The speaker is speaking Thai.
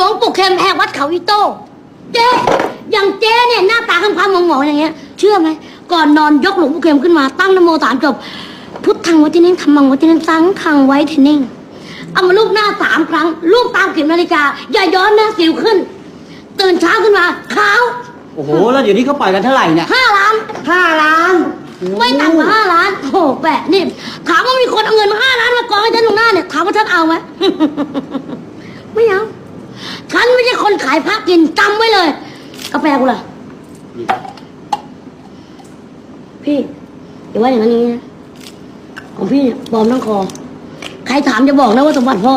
ลวงปู่เข็มแหกวัดเขาอีโต้เจ๊อย่างเจ๊เนี่ยหน้าตาคำๆหมองๆอย่างเงี้ย เชื่อไหมก่อนนอนยกหลวงปู่เข็มขึ้นมาตั้งนโมสามจบพุทธังวัติเน่งธรรมังวัติเน่งสังขังไว้เทนิ่งเอามาลูบหน้าสามครั้งลูบตามเข็มนาฬิกา อย่าย้อนนะสิวขึ้น ตื่นเช้าขึ้นมาขาวโอ้โห แล้วเดี๋ยวนี้เขาปล่อยกันเท่าไหร่เนี่ยห้าล้านห้าล้านไม่ต่ำกว่าห้าล้านโอ้โหแปะนี่ถามว่ามีคนเอาเงินมาห้าล้านมากองให้ฉันตรงหน้าเนี่ยถามว่าฉันเอาไหมไม่เอาฉัน ไม่ใช่คนขายพักกินจำไว้เลย กาแฟกูล่ะพี่อย่าว่าอย่างนั้นอย่างนี้นะของพี่เนี่ยปลอมทั้งคอ ใครถามจะบอกนะว่าสมบัติพ่อ